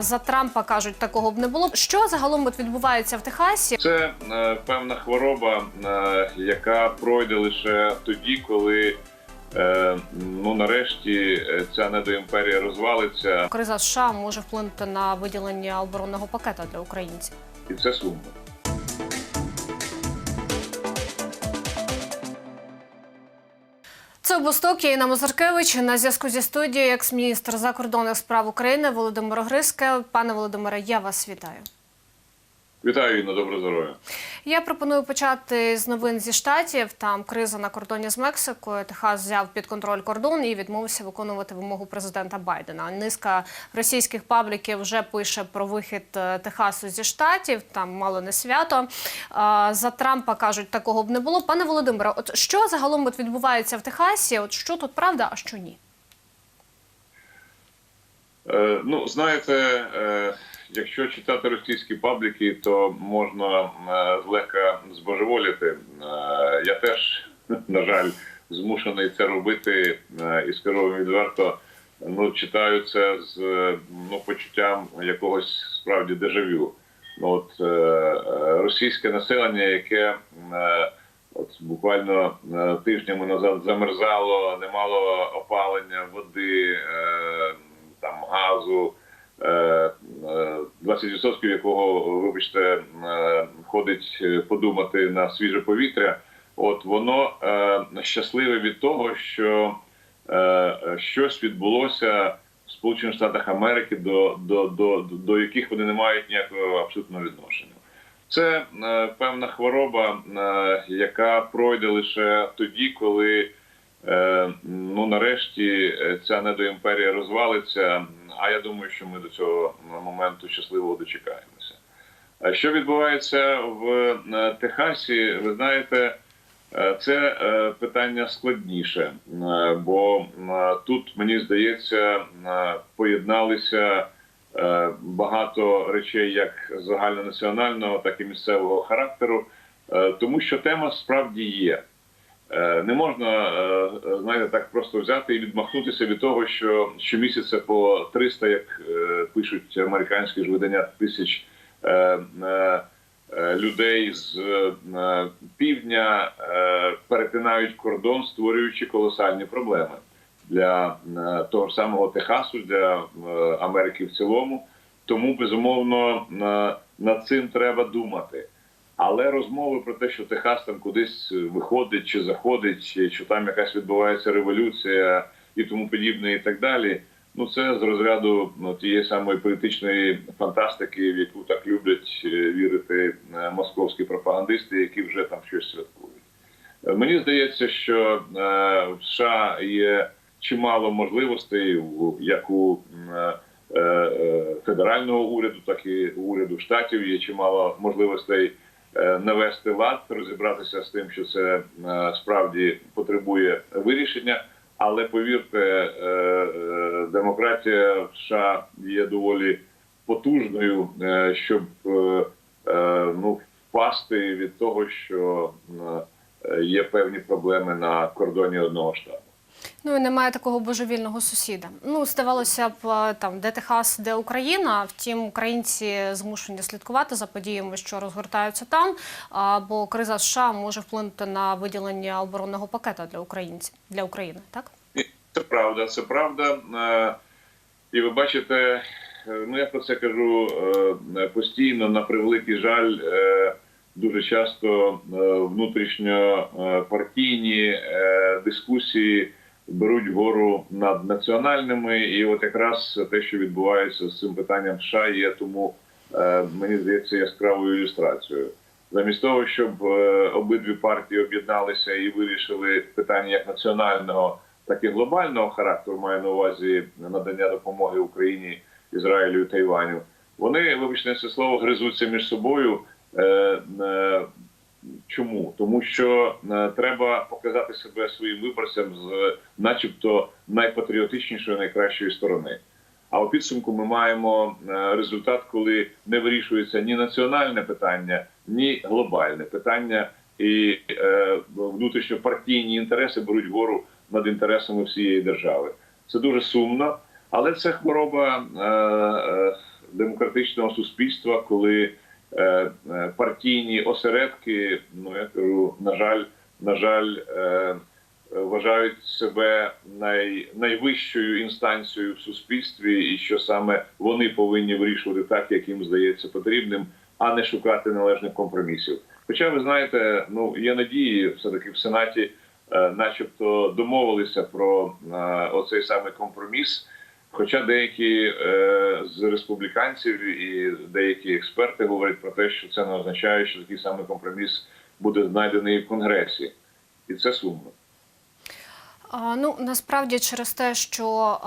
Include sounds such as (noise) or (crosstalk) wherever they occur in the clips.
За Трампа кажуть, такого б не було. Що загалом от відбувається в Техасі? Це е, певна хвороба, е, яка пройде лише тоді, коли е, ну нарешті е, ця недоімперія розвалиться, Криза США може вплинути на виділення оборонного пакета для українців. і це сумно. Це Восток, я Інна Мозаркевич. На зв'язку зі студією екс-міністр закордонних справ України Володимир Гриске. Пане Володимире, я вас вітаю. Вітаю Інна, добре здоров'я. Я пропоную почати з новин зі штатів. Там криза на кордоні з Мексикою. Техас взяв під контроль кордон і відмовився виконувати вимогу президента Байдена. Низка російських пабліків вже пише про вихід е, Техасу зі штатів. Там мало не свято. За Трампа кажуть, такого б не було. Пане Володимире, от що загалом от відбувається в Техасі? От що тут правда, а що ні? Е, ну, знаєте, е, якщо читати російські пабліки, то можна е, злегка збожеволіти. Е, я теж, (laughs) на жаль, змушений це робити е, і скажу відверто. Ну, читаю це з ну, почуттям якогось справді дежавю. Ну, От російське населення, яке от буквально тижнями назад замерзало, не мало опалення, води, там газу, 20% якого, вибачте, е, ходить е, подумати на свіже повітря. От воно е, щасливе від того, що е, щось відбулося в Сполучених Штатах Америки, до, до, до, до яких вони не мають ніякого абсолютного відношення. Це е, певна хвороба, е, яка пройде лише тоді, коли е, ну нарешті е, ця недоімперія розвалиться. А я думаю, що ми до цього моменту щасливо дочекаємося. А що відбувається в е, Техасі? Ви знаєте, е, це е, питання складніше, е, бо е, тут мені здається е, поєдналися е, багато речей як загальнонаціонального, так і місцевого характеру, е, тому що тема справді є. Е, Не можна е, знаєте, так просто взяти і відмахнутися від того, що щомісяця по 300, як е, пишуть американські ж видання тисяч е, е, е, людей з е, півдня е, перетинають кордон, створюючи колосальні проблеми для е, того самого Техасу, для е, Америки в цілому. Тому безумовно на- над цим треба думати. Але розмови про те, що Техас там кудись виходить чи заходить, що там якась відбувається революція і тому подібне, і так далі. Ну це з розряду ну, тієї самої політичної фантастики, в яку так люблять е, вірити е, московські пропагандисти, які вже там щось святкують. Е, Мені здається, що е, в США є чимало можливостей, як у е, е, федерального уряду, так і у уряду штатів є чимало можливостей е, навести лад, розібратися з тим, що це е, справді потребує вирішення. Але повірте, е, е, демократія в США є доволі потужною, е, щоб е, е, ну впасти від того, що е, є певні проблеми на кордоні одного штату. Ну і немає такого божевільного сусіда. Ну, здавалося б, е, там де Техас, де Україна. Втім, українці змушені слідкувати за подіями, що розгортаються там. Бо криза США може вплинути на виділення оборонного пакета для українців для України, так? Це правда, це правда. Е, І ви бачите, е, ну я про це кажу постійно, на превеликий жаль, дуже часто внутрішньопартійні дискусії беруть гору над національними, і от якраз те, що відбувається з цим питанням США, є тому е, мені здається яскравою ілюстрацією. Замість того, щоб е, обидві партії об'єдналися і вирішили питання як національного, так і глобального характеру, маю на увазі надання допомоги Україні, Ізраїлю і Тайваню. Вони, вибачте, це слово гризуться між собою. Е, е, Чому? Тому що е, треба показати себе своїм виборцям з, начебто, найпатріотичнішої, найкращої сторони. А у підсумку ми маємо е, результат, коли не вирішується ні національне питання, ні глобальне питання, і е, внутрішньопартійні інтереси беруть гору над інтересами всієї держави. Це дуже сумно, але це хвороба е, е, демократичного суспільства, коли е, е, партійні осередки, ну я кажу, на жаль, на жаль, е, вважають себе най, найвищою інстанцією в суспільстві, і що саме вони повинні вирішувати так, як їм здається потрібним, а не шукати належних компромісів. Хоча ви знаєте, ну є надії, все таки в сенаті, е, начебто, домовилися про е, оцей саме компроміс. Хоча деякі е, з республіканців і деякі експерти говорять про те, що це не означає, що такий самий компроміс буде знайдений в конгресі, і це сумно. Ну насправді через те, що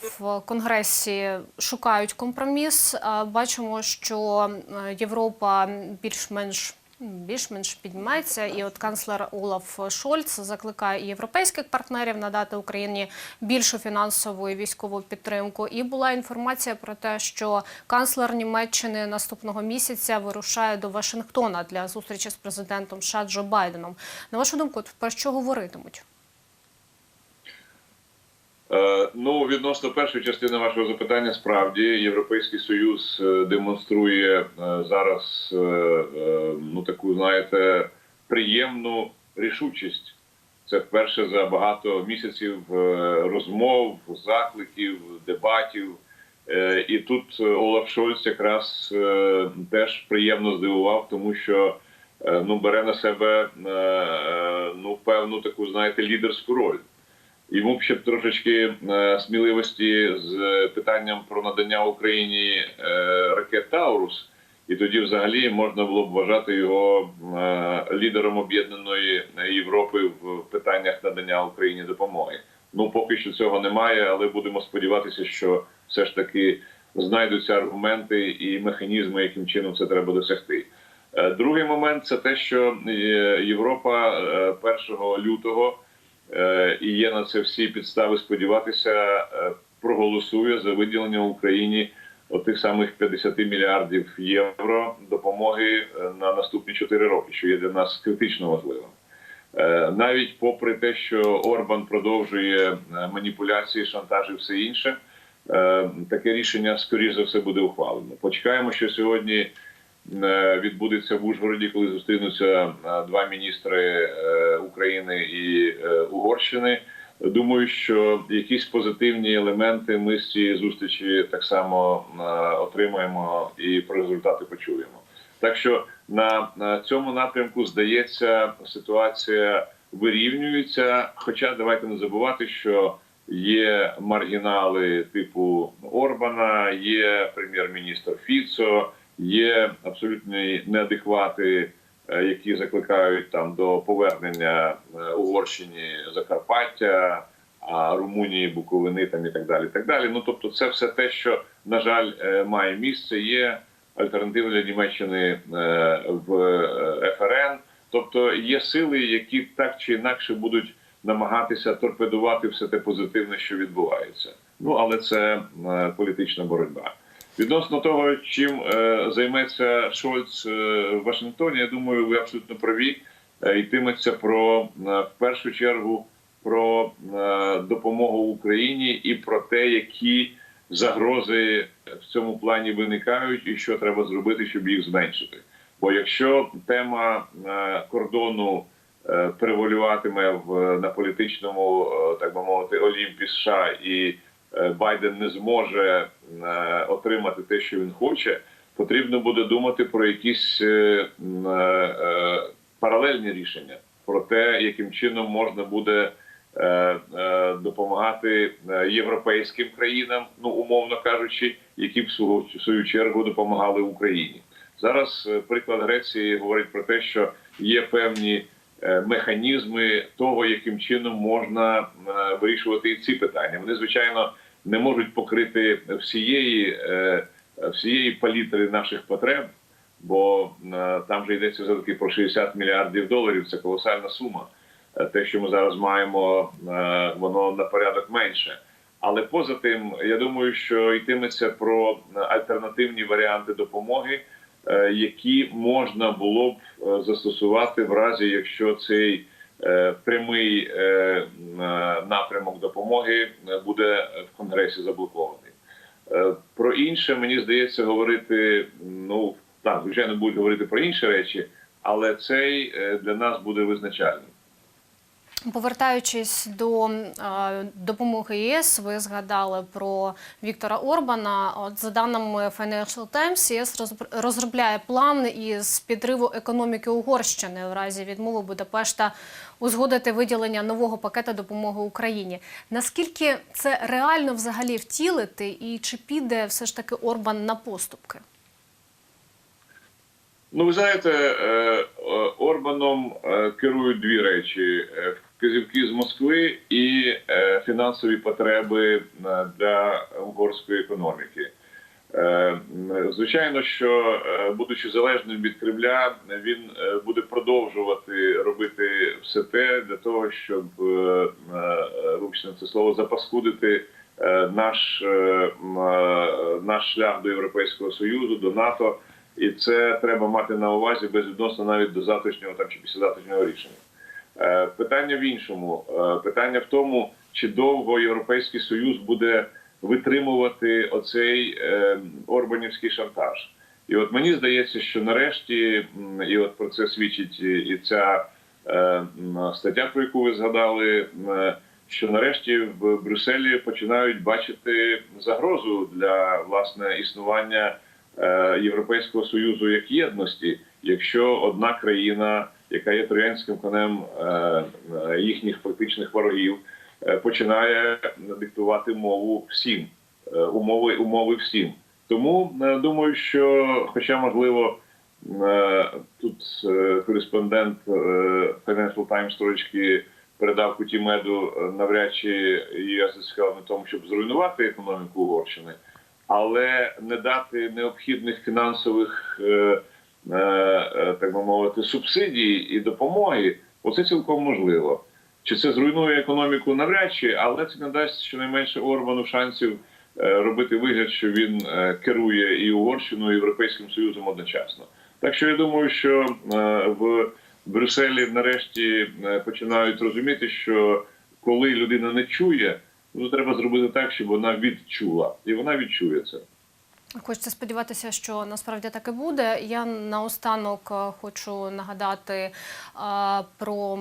в Конгресі шукають компроміс, бачимо, що е, Європа більш-менш. Більш-менш піднімається, і от канцлер Олаф Шольц закликає європейських партнерів надати Україні більшу фінансову і військову підтримку. І була інформація про те, що канцлер Німеччини наступного місяця вирушає до Вашингтона для зустрічі з президентом США Джо Байденом. На вашу думку, про що говоритимуть? Е, Ну, відносно першої частини вашого запитання, справді Європейський Союз е, демонструє е, зараз ну таку, знаєте, приємну рішучість. Це вперше за багато місяців розмов, закликів, дебатів. І тут Олаф Шольц якраз теж приємно здивував, тому що ну бере на себе ну певну таку, знаєте, лідерську роль. Йому б ще б трошечки е, сміливості з питанням про надання Україні е, ракет Таурус, і тоді, взагалі, можна було б вважати його е, лідером об'єднаної Європи в питаннях надання Україні допомоги. Ну поки що цього немає, але будемо сподіватися, що все ж таки знайдуться аргументи і механізми, яким чином це треба досягти. Е, Другий момент це те, що е, Європа е, 1 лютого е, і є на це всі підстави сподіватися, е, проголосує за виділення Україні отих самих 50 мільярдів євро допомоги е, на наступні 4 роки, що є для нас критично важливим. Е, Навіть попри те, що Орбан продовжує е, маніпуляції, шантаж і все інше, е, таке рішення скоріш за все буде ухвалено. Почекаємо, що сьогодні е, відбудеться в Ужгороді, коли зустрінуться е, два міністри е, України і е, Угорщини. Думаю, що якісь позитивні елементи ми з цієї зустрічі так само е, отримаємо і про результати почуємо. Так що на цьому напрямку здається, ситуація вирівнюється. Хоча давайте не забувати, що є маргінали типу Орбана, є прем'єр-міністр Фіцо, є абсолютні неадеквати, е, які закликають там до повернення е, Угорщині Закарпаття. Румунії, Буковини там і так далі. Так далі. Ну тобто, це все те, що на жаль е, має місце. Є альтернативи для Німеччини в ФРН. Тобто є сили, які так чи інакше будуть намагатися торпедувати все те позитивне, що відбувається. Ну але це політична боротьба. Відносно того, чим е, займеться Шольц е, в Вашингтоні, я думаю, ви абсолютно праві. Е, йтиметься про в першу чергу про допомогу Україні і про те, які загрози в цьому плані виникають, і що треба зробити, щоб їх зменшити. Бо якщо тема кордону превалюватиме в на політичному, так би мовити, олімпі США, і Байден не зможе е, отримати те, що він хоче, потрібно буде думати про якісь е, е, е, паралельні рішення, про те, яким чином можна буде е, е, допомагати е, європейським країнам, ну умовно кажучи, які в свою, чергу допомагали Україні. Зараз е, приклад Греції говорить про те, що є певні е, механізми того, яким чином можна е, вирішувати і ці питання. Вони звичайно не можуть покрити всієї е, всієї палітри наших потреб, бо е, там же йдеться все таки про 60 мільярдів доларів. Це колосальна сума. Е, Те, що ми зараз маємо, воно на порядок менше. Але поза тим, я думаю, що йтиметься про альтернативні варіанти допомоги, які можна було б застосувати в разі, якщо цей прямий е, е, напрямок допомоги е, буде в Конгресі заблокований. Е, Про інше, мені здається, говорити, ну так, звичайно, будуть говорити про інші речі, але цей е, для нас буде визначальним. Повертаючись до е, допомоги ЄС, ви згадали про Віктора Орбана. От за даними Financial Times, ЄС розробляє план із підриву економіки Угорщини в разі відмови Будапешта узгодити виділення нового пакета допомоги Україні. Наскільки це реально взагалі втілити, і чи піде все ж таки Орбан на поступки? Ну, ви знаєте, е, е, Орбаном керують дві речі: Вказівки з Москви і е, фінансові потреби е, для угорської економіки. Е, Звичайно, що е, будучи залежним від Кремля, він е, буде продовжувати робити все те для того, щоб е, це слово запаскудити е, наш, е, наш шлях до Європейського Союзу, до НАТО. І це треба мати на увазі безвідносно навіть до завтрашнього там чи післязавтрашнього рішення. Е, Питання в іншому. Е, Питання в тому, чи довго Європейський Союз буде витримувати оцей е, Орбанівський шантаж. І от мені здається, що нарешті, і от про це свідчить і ця стаття, про яку ви згадали, що нарешті в Брюсселі починають бачити загрозу для власне існування Європейського союзу як єдності, якщо одна країна, яка є троянським конем е, е, їхніх фактичних ворогів, е, починає диктувати мову всім, умови, умови всім. Тому думаю, що, хоча можливо, тут кореспондент Financial Times трошки передав куті меду, навряд чи є зацікавлений в тому, щоб зруйнувати економіку Угорщини, але не дати необхідних фінансових, так би мовити, субсидій і допомоги, оце цілком можливо. Чи це зруйнує економіку навряд чи, але це не дасть щонайменше Орбану шансів е, робити вигляд, що він е, керує і Угорщиною, і Європейським Союзом одночасно. Так що я думаю, що е, в Брюсселі нарешті е, починають розуміти, що коли людина не чує, ну треба зробити так, щоб вона відчула, і вона відчує це. Хочеться сподіватися, що насправді так і буде. Я наостанок е, хочу нагадати е, про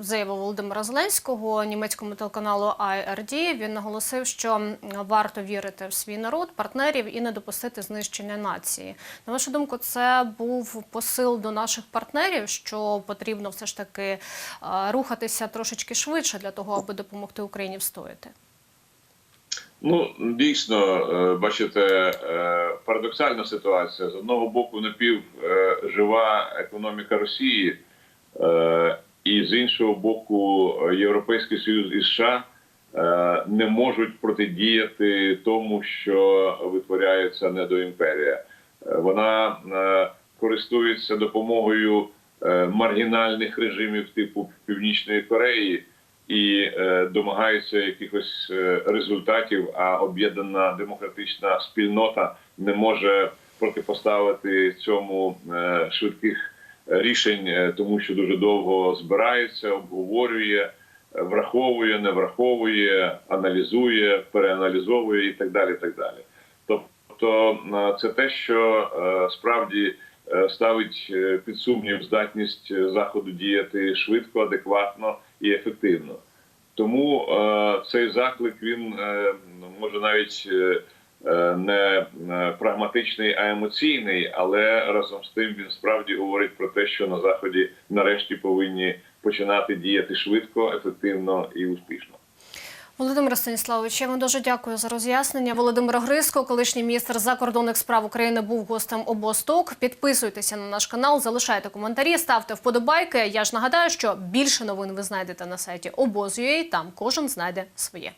заяву Володимира Зеленського німецькому телеканалу ARD. Він наголосив, що варто вірити в свій народ, партнерів і не допустити знищення нації. На вашу думку, це був посил до наших партнерів, що потрібно все ж таки е, рухатися трошечки швидше для того, аби допомогти Україні встояти. Ну, дійсно, е, бачите, е, парадоксальна ситуація. З одного боку, напів е, економіка Росії, е, і з іншого боку, Європейський Союз і США не можуть протидіяти тому, що витворяється недоімперія. Вона користується допомогою маргінальних режимів типу Північної Кореї і е, домагаються якихось е, результатів, а об'єднана демократична спільнота не може протипоставити цьому е, швидких рішень, тому що дуже довго збирається, обговорює, враховує, не враховує, аналізує, переаналізовує і так далі. Так далі. Тобто це те, що справді ставить під сумнів здатність заходу діяти швидко, адекватно і ефективно. Тому е, цей заклик він е, може навіть е, е, не е, прагматичний, а емоційний, але разом з тим він справді говорить про те, що на заході нарешті повинні починати діяти швидко, ефективно і успішно. Володимир Станіславович, я вам дуже дякую за роз'яснення. Володимир Гриско, колишній міністр закордонних справ України, був гостем обосток. Підписуйтеся на наш канал, залишайте коментарі, ставте вподобайки. Я ж нагадаю, що більше новин ви знайдете на сайті обоз.ua, Там кожен знайде своє.